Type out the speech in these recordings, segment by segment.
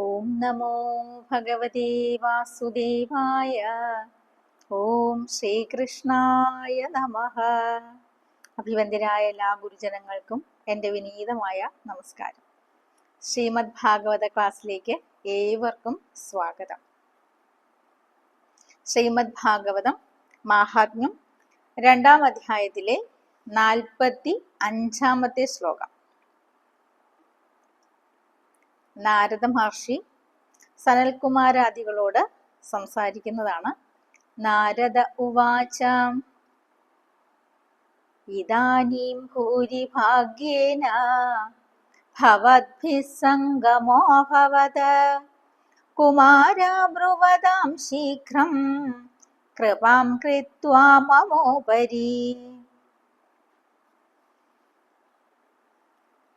ഓം നമോ ഭഗവതി വാസുദേവായ ഓം ശ്രീകൃഷ്ണായ നമ അഭിവന്ദ്യരായ എല്ലാ ഗുരുജനങ്ങൾക്കും എന്റെ വിനീതമായ നമസ്കാരം. ശ്രീമദ് ഭാഗവത ക്ലാസ്സിലേക്ക് ഏവർക്കും സ്വാഗതം. ശ്രീമദ് ഭാഗവതം മാഹാത്മ്യം രണ്ടാം അധ്യായത്തിലെ നാൽപ്പത്തി അഞ്ചാമത്തെ ശ്ലോകം. നാരദ മഹർഷി സനൽകുമാരാദികളോട് സംസാരിക്കുന്നതാണ്. നാരദ ഉവാച ഇതാനീം ഭൂരിഭാഗ്യേന ഭവദ്ഭിः സംഗമോऽഭവത് കുമാരബ്രുവതാം ശീഘ്രം കൃപാം കൃത്വാ മമോപരി.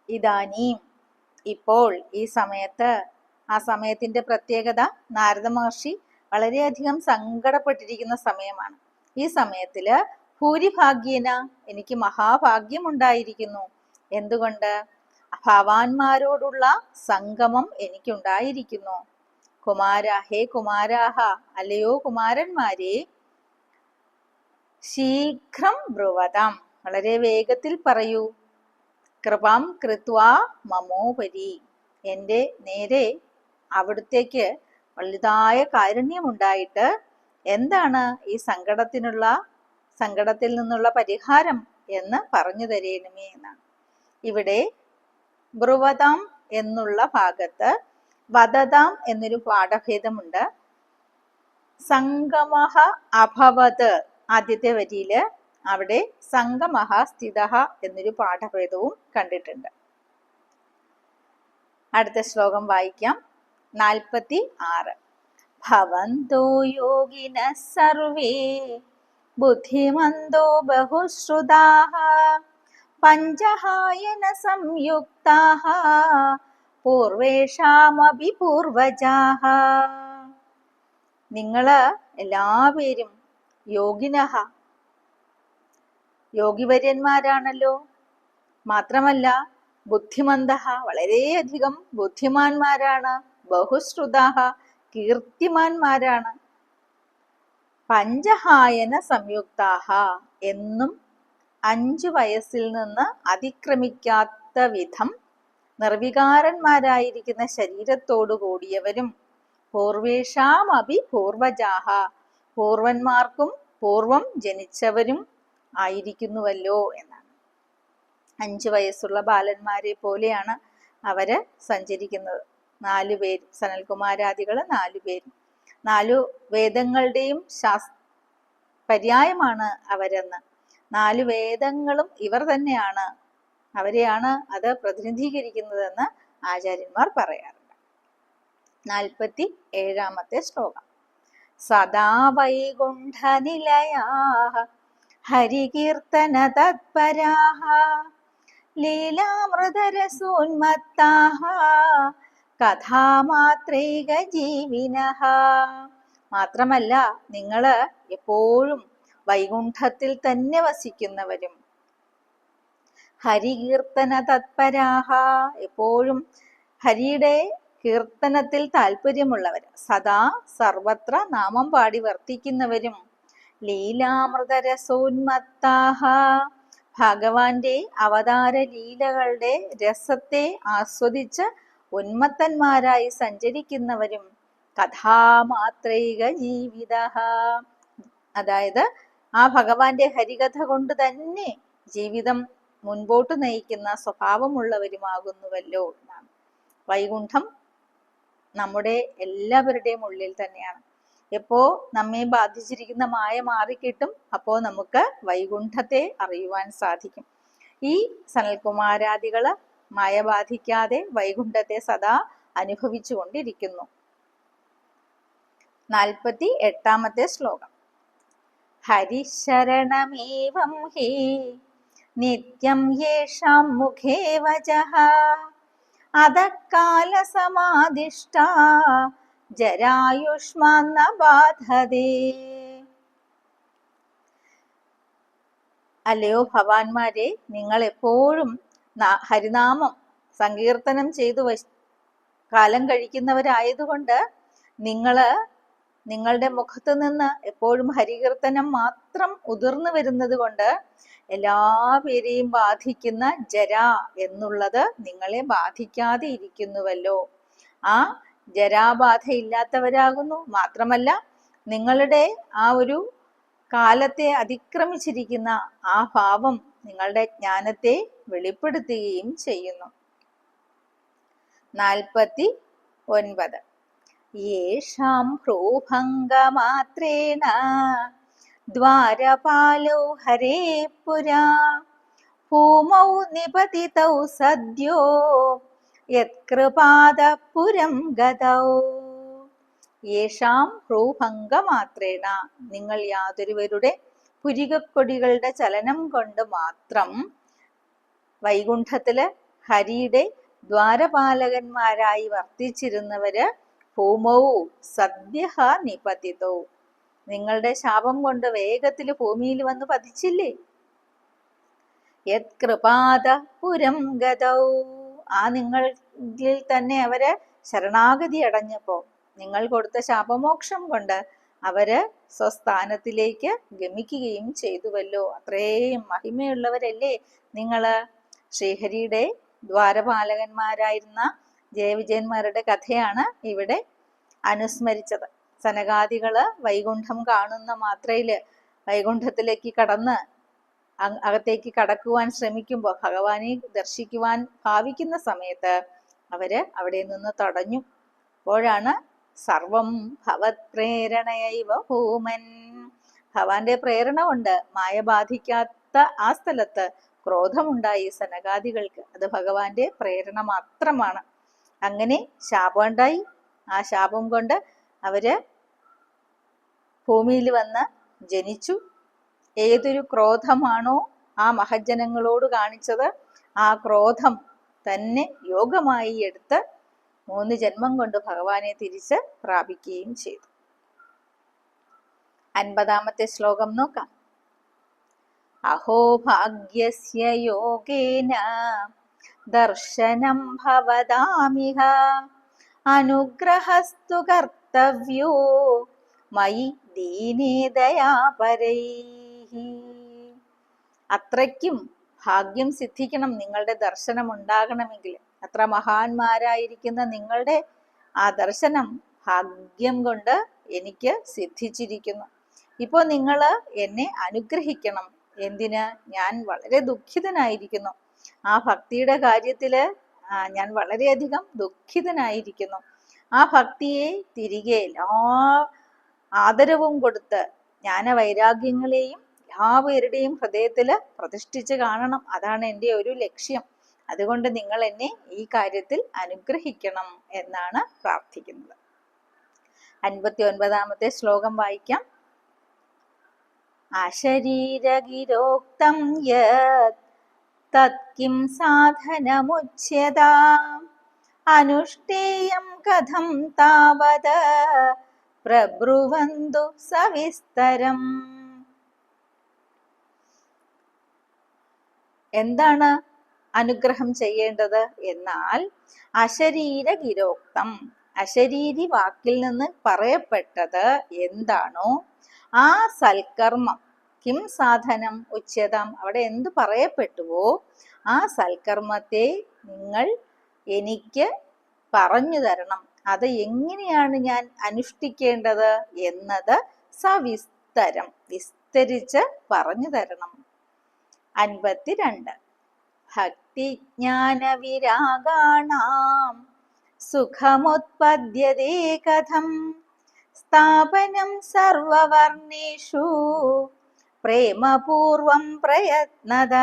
ഇതാനീം ഇപ്പോൾ ഈ സമയത്ത് ആ സമയത്തിന്റെ പ്രത്യേകത നാരദ മഹർഷി വളരെയധികം സങ്കടപ്പെട്ടിരിക്കുന്ന സമയമാണ്. ഈ സമയത്തിൽ ഭൂരിഭാഗ്യേന എനിക്ക് മഹാഭാഗ്യം മഹാഭാഗ്യമുണ്ടായിരിക്കുന്നു. എന്തുകൊണ്ട്? ഭവാന്മാരോടുള്ള സംഗമം എനിക്കുണ്ടായിരിക്കുന്നു. കുമാര ഹേ കുമാരാഹ അല്ലയോ കുമാരന്മാരെ ശീഘ്രം ബ്രുവതം. വളരെ വേഗത്തിൽ പറയൂ. കൃപാം കൃത്വാ മമോപരി. എന്റെ നേരെ അവിടുത്തേക്ക് വലുതായ കാരുണ്യമുണ്ടായിട്ട് എന്താണ് ഈ സങ്കടത്തിനുള്ള സങ്കടത്തിൽ നിന്നുള്ള പരിഹാരം എന്ന് പറഞ്ഞു തരേണമേ എന്നാണ്. ഇവിടെ ബ്രുവതാം എന്നുള്ള ഭാഗത്ത് വദതാം എന്നൊരു പാഠഭേദമുണ്ട്. സംഗമഹ അഭവത് ആദ്യത്തെ വരിയിൽ അവിടെ സംഘമഹാസ്ഥിത എന്നൊരു പാഠഭേദവും കണ്ടിട്ടുണ്ട്. അടുത്ത ശ്ലോകം വായിക്കാം. നാൽപ്പത്തി ആറ്. ഭവന്തോ യോഗിന സർവേ ബുദ്ധിമന്തോ ബഹുശ്രുതാഹ പഞ്ചഹായന സംയുക്താഹ പൂർവേഷാമി പൂർവജാഹ. നിങ്ങൾ എല്ലാവരും യോഗിനഹ യോഗിവര്യന്മാരാണല്ലോ. മാത്രമല്ല ബുദ്ധിമന്ത വളരെയധികം ബുദ്ധിമാന്മാരാണ് ബഹുശ്രുതാഹ കീർത്തിമാന്മാരാണ്. പഞ്ചഹായന സംയുക്താഹ എന്നും അഞ്ചു വയസ്സിൽ നിന്ന് അതിക്രമിക്കാത്ത വിധം നിർവികാരന്മാരായിരിക്കുന്ന ശരീരത്തോടു കൂടിയവരും പൂർവേഷാമഭി പൂർവജാഹ പൂർവന്മാർക്കും പൂർവം ജനിച്ചവരും ആയിരിക്കുന്നുവല്ലോ എന്നാണ്. അഞ്ചു വയസ്സുള്ള ബാലന്മാരെ പോലെയാണ് അവർ സഞ്ചരിക്കുന്നത്. നാലു പേര് സനൽകുമാരാദികൾ നാലു പേര്. നാലു വേദങ്ങളുടെയും ശാസ് പര്യായമാണ് അവരെന്ന്. നാലു വേദങ്ങളും ഇവർ തന്നെയാണ്. അവരെയാണ് അത് പ്രതിനിധീകരിക്കുന്നതെന്ന് ആചാര്യന്മാർ പറയാറുണ്ട്. നാൽപ്പത്തി ഏഴാമത്തെ ശ്ലോകം. സദാ വൈകുണ്ഠ നിലയാ ഹരികീർത്തന തത്പരാഹ ലീലാമൃതരസോന്മത്താഹ കഥാമാത്രൈക ജീവിനഹ. മാത്രമല്ല നിങ്ങൾ എപ്പോഴും വൈകുണ്ഠത്തിൽ തന്നെ വസിക്കുന്നവരും ഹരികീർത്തന തത്പരാഹ എപ്പോഴും ഹരിയുടെ കീർത്തനത്തിൽ താല്പര്യമുള്ളവർ സദാ സർവത്ര നാമം പാടി വർത്തിക്കുന്നവരും ലീലാമൃതരസോന്മത്താഹ. ഭഗവാന്റെ അവതാര ലീലകളുടെ രസത്തെ ആസ്വദിച്ച് ഉന്മത്തന്മാരായി സഞ്ചരിക്കുന്നവരും കഥാമാത്രൈക ജീവിത അതായത് ആ ഭഗവാന്റെ ഹരികഥ കൊണ്ട് തന്നെ ജീവിതം മുൻപോട്ട് നയിക്കുന്ന സ്വഭാവമുള്ളവരുമാകുന്നുവല്ലോ എന്നാണ്. വൈകുണ്ഠം നമ്മുടെ എല്ലാവരുടെയും ഉള്ളിൽ തന്നെയാണ്. എപ്പോ നമ്മെ ബാധിച്ചിരിക്കുന്ന മായ മാറിക്കിട്ടും അപ്പോ നമുക്ക് വൈകുണ്ഠത്തെ അറിയുവാൻ സാധിക്കും. ഈ സനൽകുമാരാദികൾ മായ ബാധിക്കാതെ വൈകുണ്ഠത്തെ സദാ അനുഭവിച്ചു കൊണ്ടിരിക്കുന്നു നാൽപ്പത്തി എട്ടാമത്തെ ശ്ലോകം. ഹരിശരണമേവം ഹേ നിത്യം യേഷാം മുഖേ വചഃ അധക്കാലസമാദിഷ്ട ജരായുഷ്മാന്ന ബാധതേ അല്ലയോ ഭവാന്മാരെ നിങ്ങൾ എപ്പോഴും ഹരിനാമം സങ്കീർത്തനം ചെയ്തു കാലം കഴിക്കുന്നവരായതുകൊണ്ട് നിങ്ങൾ നിങ്ങളുടെ മുഖത്ത് നിന്ന് എപ്പോഴും ഹരികീർത്തനം മാത്രം ഉതിർന്നു വരുന്നത് കൊണ്ട് എല്ലാ പേരെയും ബാധിക്കുന്ന ജര എന്നുള്ളത് നിങ്ങളെ ബാധിക്കാതെ ഇരിക്കുന്നുവല്ലോ. ആ ജരാബാധ ഇല്ലാത്തവരാകുന്നു മാത്രമല്ല നിങ്ങളുടെ ആ ഒരു കാലത്തെ അതിക്രമിച്ചിരിക്കുന്ന ആ ഭാവം നിങ്ങളുടെ ജ്ഞാനത്തെ വെളിപ്പെടുത്തുകയും ചെയ്യുന്നു. നാൽപ്പത്തി ഒൻപത് യേഷാം ഭ്രൂഭംഗമാത്രേണ ദ്വാരപാലോ ഹരേ പുരാ ഭൂമൗ നിപതിതൗ സദ്യോ യത്കൃപാദപുരം ഗതൗ. യേഷാം ഭ്രൂഭംഗമാത്രേണ നിങ്ങൾ യാതൊരുവരുടെ പുരികക്കൊടികളുടെ ചലനം കൊണ്ട് മാത്രം വൈകുണ്ഠത്തിൽ ഹരിയുടെ ദ്വാരപാലകന്മാരായി വർത്തിച്ചിരുന്നവര് ഭൂമവും സദ്യ നിപതിതോ. നിങ്ങളുടെ ശാപം കൊണ്ട് വേഗത്തിൽ ഭൂമിയിൽ വന്ന് പതിച്ചില്ലേ? യത് കൃപാത പുരം ഗതൗ. ആ നിങ്ങളിൽ തന്നെ അവർ ശരണാഗതി അടഞ്ഞപ്പോ നിങ്ങൾ കൊടുത്ത ശാപമോക്ഷം കൊണ്ട് അവർ സ്വസ്ഥാനത്തിലേക്ക് ഗമിക്കുകയും ചെയ്തുവല്ലോ. അത്രയും മഹിമയുള്ളവരല്ലേ നിങ്ങൾ. ശ്രീഹരിയുടെ ദ്വാരപാലകന്മാരായിരുന്ന ജയവിജയന്മാരുടെ കഥയാണ് ഇവിടെ അനുസ്മരിച്ചത്. സനകാദികൾ വൈകുണ്ഠം കാണുന്ന മാത്രയിൽ വൈകുണ്ഠത്തിലേക്ക് കടന്ന് അകത്തേക്ക് കടക്കുവാൻ ശ്രമിക്കുമ്പോൾ ഭഗവാനെ ദർശിക്കുവാൻ ഭാവിക്കുന്ന സമയത്ത് അവർ അവിടെ നിന്ന് തടഞ്ഞു. അപ്പോഴാണ് സർവം ഭവത് പ്രേരണയൈവ ഭൂമൻ. ഭവാന്റെ പ്രേരണ കൊണ്ട് മായ ബാധിക്കാത്ത ആ സ്ഥലത്ത് ക്രോധമുണ്ടായി സനകാദികൾക്ക്. അത് ഭഗവാന്റെ പ്രേരണ മാത്രമാണ്. അങ്ങനെ ശാപം ഉണ്ടായി ആ ശാപം കൊണ്ട് അവർ ഭൂമിയിൽ വന്ന് ജനിച്ചു. ഏതൊരു ക്രോധമാണോ ആ മഹജ്ജനങ്ങളോട് കാണിച്ചത് ആ ക്രോധം തന്നെ യോഗമായി എടുത്ത് മൂന്ന് ജന്മം കൊണ്ട് ഭഗവാനെ തിരിച്ച് പ്രാപിക്കുകയും ചെയ്തു. അൻപതാമത്തെ ശ്ലോകം നോക്കാം. അഹോ ഭാഗ്യസ്യ യോഗേന ദർശനം ഭവതാമിഹ അനുഗ്രഹസ്തു കർത്തവ്യോ മൈ ദീനേ ദയാപരൈഹി അത്രയ്ക്കും ഭാഗ്യം സിദ്ധിക്കണം നിങ്ങളുടെ ദർശനം ഉണ്ടാകണമെങ്കിൽ അത്ര മഹാന്മാരായിരിക്കുന്ന നിങ്ങളുടെ ആ ദർശനം ഭാഗ്യം കൊണ്ട് എനിക്ക് സിദ്ധിച്ചിരിക്കുന്നു. ഇപ്പോൾ നിങ്ങൾ എന്നെ അനുഗ്രഹിക്കണം. എന്തിന്? ഞാൻ വളരെ ദുഃഖിതനായിരിക്കുന്നു. ആ ഭക്തിയുടെ കാര്യത്തിൽ ഞാൻ വളരെയധികം ദുഃഖിതനായിരിക്കുന്നു. ആ ഭക്തിയെ തിരികെ എല്ലാ ആദരവും കൊടുത്ത് ജ്ഞാനവൈരാഗ്യങ്ങളെയും എല്ലാവരുടെയും ഹൃദയത്തിൽ പ്രതിഷ്ഠിച്ച് കാണണം. അതാണ് എന്റെ ഒരു ലക്ഷ്യം. അതുകൊണ്ട് നിങ്ങൾ എന്നെ ഈ കാര്യത്തിൽ അനുഗ്രഹിക്കണം എന്നാണ് പ്രാർത്ഥിക്കുന്നത്. അൻപത്തി ഒൻപതാമത്തെ ശ്ലോകം വായിക്കാം. അശരീരഗിരോക്തം യത് തത്കിം അനുഷ്ഠേയം കഥം താവത്. പ്രബ്രുവന്തു സവിസ്തരം. എന്താണ് അനുഗ്രഹം ചെയ്യേണ്ടത്? എന്നാൽ അശരീര ഗിരോക്തം അശരീരി വാക്കിൽ നിന്ന് പറയപ്പെട്ടത് എന്താണോ ആ സൽക്കർമ്മം. കിം സാധനം ഉച്ചതം. അവിടെ എന്ത് പറയപ്പെട്ടുവോ ആ സൽക്കർമ്മത്തെ നിങ്ങൾ എനിക്ക് പറഞ്ഞു തരണം. അത് എങ്ങനെയാണ് ഞാൻ അനുഷ്ഠിക്കേണ്ടത് എന്നത് സവിസ്തരം. വിസ്തരിച്ച് പറഞ്ഞു തരണം. അൻപത്തിരണ്ട്. ഭക്തിജ്ഞാനവിരാഗാണാം. സുഖമുത്പദ്യതേ കഥം. സ്ഥാപനം സർവവർണേഷു പ്രേമപൂർവം പ്രയത്നത.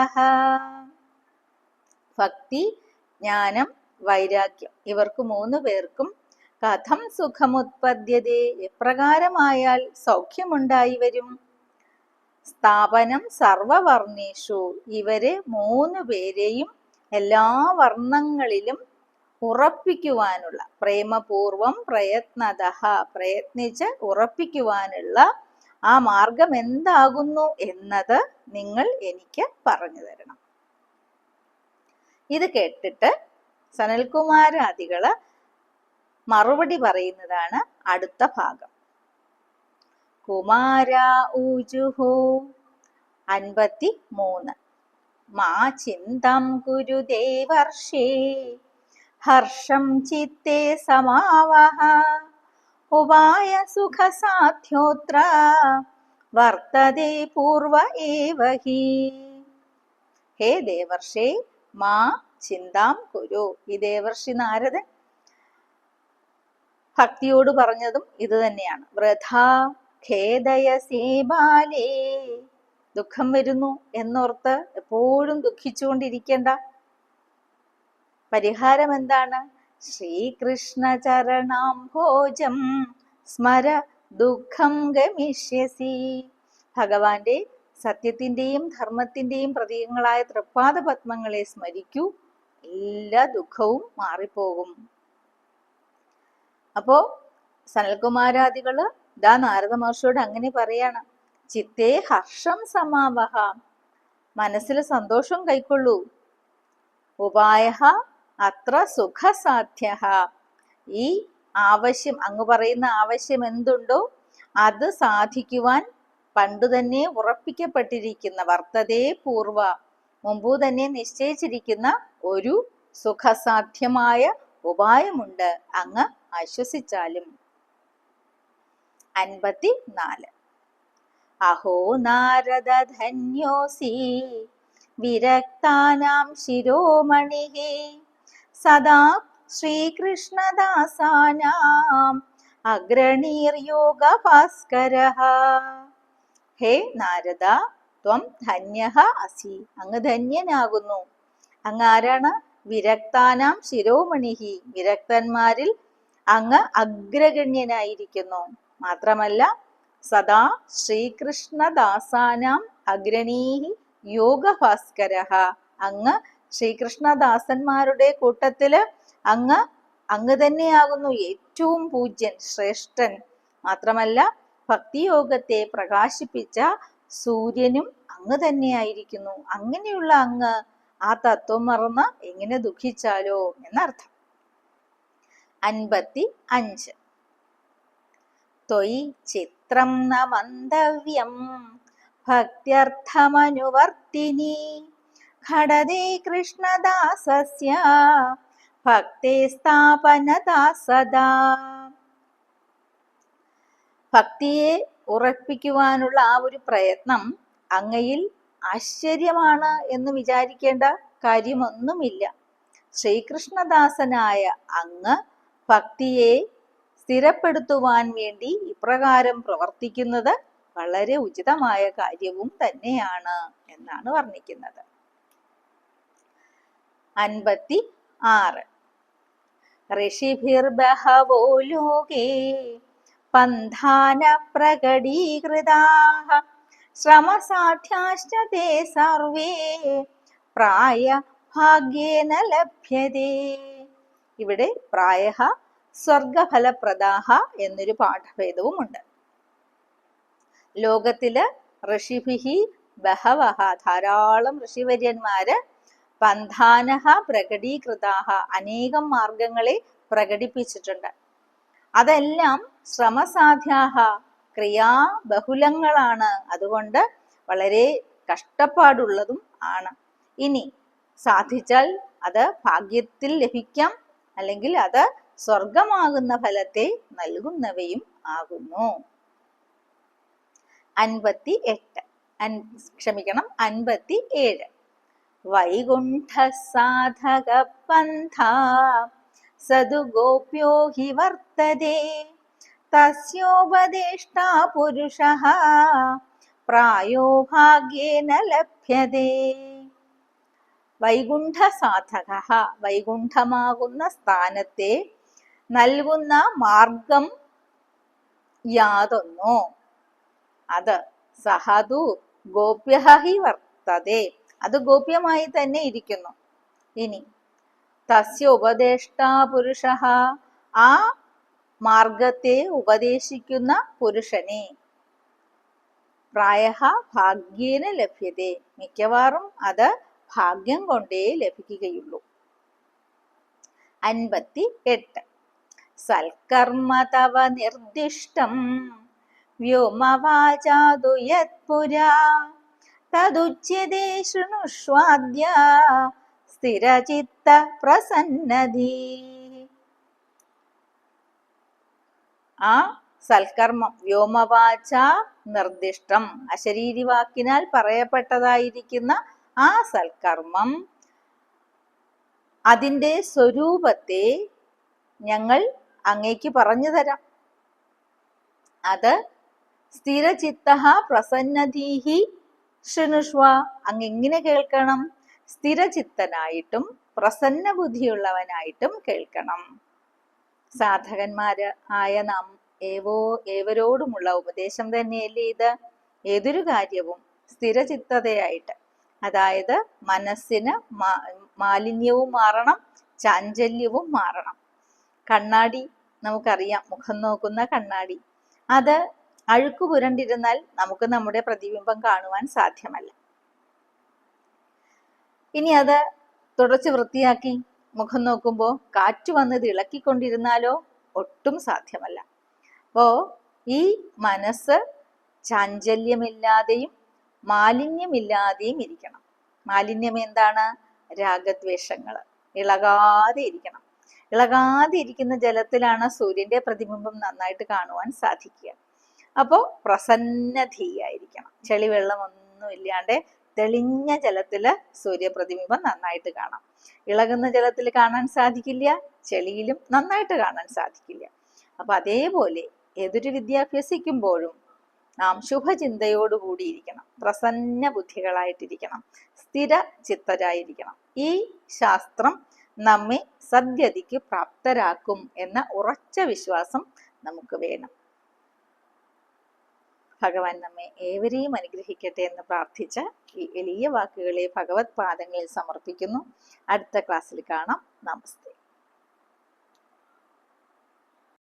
ഭക്തി ജ്ഞാനം വൈരാഗ്യം ഇവർക്ക് മൂന്ന് പേർക്കും കഥം സുഖമുത്പദ്യതേ എപ്രകാരമായാൽ സൗഖ്യമുണ്ടായി വരും? സ്ഥാപനം സർവവർണീഷു ഇവരെ മൂന്ന് പേരെയും എല്ലാ വർണങ്ങളിലും ഉറപ്പിക്കുവാനുള്ള പ്രേമപൂർവം പ്രയത്നത പ്രയത്നിച്ച് ഉറപ്പിക്കുവാനുള്ള ആ മാർഗം എന്താകുന്നു എന്നത് നിങ്ങൾ എനിക്ക് പറഞ്ഞു തരണം. ഇത് കേട്ടിട്ട് സനൽകുമാരാദികൾ മറുപടി പറയുന്നതാണ് അടുത്ത ഭാഗം. കുമാര ഊജുഹു. അൻപത്തി മൂന്ന് മാ ചിന്തം ഗുരുദേവർഷേ. ഹർഷം ചിത്തേ സമാവഹ. ഉപായ സുഖസാധ്യോത്ര. വർത്തതേ പൂർവ ഏവഹി. ഹേ ദേവർഷേ മാ ചിന്താം കുരു ഈ ദേവർഷി നാരദൻ ഭക്തിയോട് പറഞ്ഞതും ഇത് തന്നെയാണ്. വൃഥ ഖേദയസേ ബാലേ. ദുഃഖം വരുന്നു എന്നോർത്ത് എപ്പോഴും ദുഃഖിച്ചുകൊണ്ടിരിക്കേണ്ട. പരിഹാരം എന്താണ്? ശ്രീകൃഷ്ണ ചരണാംഭോജം സ്മര ദുഃഖം ഗമിഷ്യസി. ഭഗവാന്റെ സത്യത്തിന്റെയും ധർമ്മത്തിന്റെയും പ്രതീകങ്ങളായ തൃപ്പാദ പത്മങ്ങളെ സ്മരിക്കൂ. എല്ലാ ദുഃഖവും മാറിപ്പോകും. അപ്പോ സനൽകുമാരാദികൾ ദാ നാരദ മഹർഷിയോട് അങ്ങനെ പറയാണ്. ചിത്തേ ഹർഷം സമാവഹ. മനസ്സിൽ സന്തോഷം കൈക്കൊള്ളൂ. ഉപായ അത്ര സുഖസാധ്യ ഈ ആവശ്യം അങ്ങ് പറയുന്ന ആവശ്യം എന്തുണ്ടോ അത് സാധിക്കുവാൻ പണ്ട് തന്നെ ഉറപ്പിക്കപ്പെട്ടിരിക്കുന്ന വർത്തതേ പൂർവ മുമ്പു തന്നെ നിശ്ചയിച്ചിരിക്കുന്ന ഒരു സുഖസാധ്യമായ ഉപായമുണ്ട്. അങ്ങ് ആശ്വസിച്ചാലും. അൻപത്തി നാല് അഹോ നാരദ ധന്യോസി വിരക്താനാം ശിരോമണി സദാ ശ്രീകൃഷ്ണദാസാനാം അഗ്രണീർയോഗ ഭാസ്കര ഹേ നാരദ ത്വം ധന്യ അസി. അങ്ങ് ധന്യനാകുന്നു. അങ്ങ് ആരാണ്? വിരക്താനാം ശിരോമണിഹി. വിരക്തന്മാരിൽ അങ്ങ് അഗ്രഗണ്യനായിരിക്കുന്നു. മാത്രമല്ല സദാ ശ്രീകൃഷ്ണദാസാനാം അഗ്രണീഹി യോഗഭാസ്കര. അങ്ങ് ശ്രീകൃഷ്ണദാസന്മാരുടെ കൂട്ടത്തിൽ അങ്ങ് അങ്ങ് തന്നെയാകുന്നു ഏറ്റവും പൂജ്യൻ ശ്രേഷ്ഠൻ. മാത്രമല്ല ഭക്തിയോഗത്തെ പ്രകാശിപ്പിച്ച സൂര്യനും അങ്ങ് തന്നെയായിരിക്കുന്നു. അങ്ങനെയുള്ള അങ്ങ് ആ തത്വം മറന്ന് എങ്ങനെ ദുഃഖിച്ചാലോ എന്നർത്ഥം. അൻപത്തി അഞ്ച് ത്വയി ചിത്രം ന മന്തവ്യം. ഭക്ത്യർത്ഥമനുവർത്തിനി. ഘടതി കൃഷ്ണദാസസ്യ. ഭക്തി സ്ഥാപനതാ സദാ ഭക്തിയെ ഉറപ്പിക്കുവാനുള്ള ആ ഒരു പ്രയത്നം അങ്ങയിൽ ആശ്ചര്യമാണ് എന്ന് വിചാരിക്കേണ്ട കാര്യമൊന്നുമില്ല. ശ്രീകൃഷ്ണദാസനായ അങ്ങ് ഭക്തിയെ സ്ഥിരപ്പെടുത്തുവാൻ വേണ്ടി ഇപ്രകാരം പ്രവർത്തിക്കുന്നത് വളരെ ഉചിതമായ കാര്യവും തന്നെയാണ് എന്നാണ് വർണിക്കുന്നത്. അൻപത്തി ആറ് ഋഷിഭിർബഹവോ ലോകേ പന്ഥാന പ്രകടീകൃതാഹ ശ്രമസാധ്യാശ്ച തേ സർവേ പ്രായ ഭാഗ്യേന ലഭ്യതേ. ഇവിടെ പ്രായ സ്വർഗഫലപ്രദാഹ എന്നൊരു പാഠഭേദവും ഉണ്ട് ലോകത്തിൽ ഋഷിഭിഹി ബഹവഹ ധാരാളം ഋഷിവര്യന്മാര് പന്ഥാനഹ പ്രകടീകൃതാഹ അനേകം മാർഗങ്ങളെ പ്രകടിപ്പിച്ചിട്ടുണ്ട്. അതെല്ലാം ശ്രമസാധ്യാഹ ക്രിയാ ബഹുലങ്ങളാണ് അതുകൊണ്ട് വളരെ കഷ്ടപ്പാടുള്ളതും ആണ്. ഇനി സാധിച്ചാൽ അത് ഭാഗ്യത്തിൽ ലഭിക്കാം. അല്ലെങ്കിൽ അത് സ്വർഗമാകുന്ന ഫലത്തെ നൽകുന്നവയും ആകുന്നു. അൻപത്തി എട്ട് ക്ഷമിക്കണം അൻപത്തി ഏഴ് വൈകുണ്ഠ സാധക പന്ഥ സദു ഗോപ്യോ ഹി വർത്തതേ. തസ്യോപദേഷ്ടാ പുരുഷ. പ്രായോ ഭാഗ്യേന ലഭ്യതേ. വൈകുണ്ഠ സാധക വൈകുണ്ഠമാകുന്ന സ്ഥാനത്തെ നൽകുന്ന മാർഗം യാതൊന്നോ. അത് സഹതു ഗോപ്യഹി വർത്തതേ. അത് ഗോപ്യമായി തന്നെ ഇരിക്കുന്നു. ഇനി തസ്യ ഉപദേഷ്ടാ പുരുഷ. ആ മാർഗത്തെ ഉപദേശിക്കുന്ന പുരുഷനെ. പ്രായ ഭാഗ്യേന ലഭ്യത. മിക്കവാറും അത് ഭാഗ്യം കൊണ്ടേ ലഭിക്കുകയുള്ളൂ. അൻപത്തി എട്ട് സൽക്കർമ്മ തവ നിർദ്ദിഷ്ടം. വ്യോമവാചാതു യത്പുരാ തദുച്യതേ ശൃണുഷ്വാദ്യ. സ്ഥിരചിത്ത പ്രസന്നതി. ആ സൽക്കർമ്മം വ്യോമവാച നിർദ്ദിഷ്ടം. അശരീരി വാക്കിനാൽ പറയപ്പെട്ടതായിരിക്കുന്ന ആ സൽക്കർമ്മം അതിന്റെ സ്വരൂപത്തെ ഞങ്ങൾ അങ്ങേക്ക് പറഞ്ഞു തരാം. അത് സ്ഥിരചിത്ത പ്രസന്നധീഹി ശൃണുഷ്വ. അങ്ങ് എങ്ങനെ കേൾക്കണം? സ്ഥിരചിത്തനായിട്ടും പ്രസന്ന ബുദ്ധിയുള്ളവനായിട്ടും കേൾക്കണം. സാധകന്മാര് ആയ നാം ഏവോ ഏവരോടുമുള്ള ഉപദേശം തന്നെയല്ലേ ഇത്? ഏതൊരു കാര്യവും സ്ഥിരചിത്തതയായിട്ട്. അതായത് മനസ്സിന് മാലിന്യവും മാറണം ചാഞ്ചല്യവും മാറണം. കണ്ണാടി നമുക്കറിയാം മുഖം നോക്കുന്ന കണ്ണാടി. അത് അഴുക്ക് പുരണ്ടിരുന്നാൽ നമുക്ക് നമ്മുടെ പ്രതിബിംബം കാണുവാൻ സാധ്യമല്ല. ഇനി അത് തുടച്ച് വൃത്തിയാക്കി മുഖം നോക്കുമ്പോൾ കാറ്റ് വന്ന് തിളക്കിക്കൊണ്ടിരുന്നാലോ ഒട്ടും സാധ്യമല്ല. അപ്പോ ഈ മനസ്സ് ചാഞ്ചല്യമില്ലാതെയും മാലിന്യമില്ലാതെയും ഇരിക്കണം. മാലിന്യം എന്താണ്? രാഗദ്വേഷങ്ങൾ ഇളകാതെ ഇരിക്കണം. ഇളകാതെ ഇരിക്കുന്ന ജലത്തിലാണ് സൂര്യന്റെ പ്രതിബിംബം നന്നായിട്ട് കാണുവാൻ സാധിക്കുക. അപ്പോൾ പ്രസന്നധീയായിരിക്കണം. ചെളി വെള്ളമൊന്നും ഇല്ലാണ്ട് തെളിഞ്ഞ ജലത്തിൽ സൂര്യപ്രതിബിംബം നന്നായിട്ട് കാണാം. ഇളകുന്ന ജലത്തിൽ കാണാൻ സാധിക്കില്ല ചെളിയിലും നന്നായിട്ട് കാണാൻ സാധിക്കില്ല. അപ്പൊ അതേപോലെ ഏതൊരു വിദ്യാഭ്യസിക്കുമ്പോഴും നാം ശുഭചിന്തയോടുകൂടിയിരിക്കണം പ്രസന്ന ബുദ്ധികളായിട്ടിരിക്കണം. സ്ഥിര ചിത്തരായിരിക്കണം. ഈ ശാസ്ത്രം നമ്മെ സദ്ഗതിക്ക് പ്രാപ്തരാക്കും എന്ന ഉറച്ച വിശ്വാസം നമുക്ക് വേണം. ഭഗവാൻ നമ്മെ ഏവരെയും അനുഗ്രഹിക്കട്ടെ എന്ന് പ്രാർത്ഥിച്ച ഈ എളിയ വാക്കുകളെ ഭഗവത് പാദങ്ങളിൽ സമർപ്പിക്കുന്നു. അടുത്ത ക്ലാസ്സിൽ കാണാം. നമസ്തേ.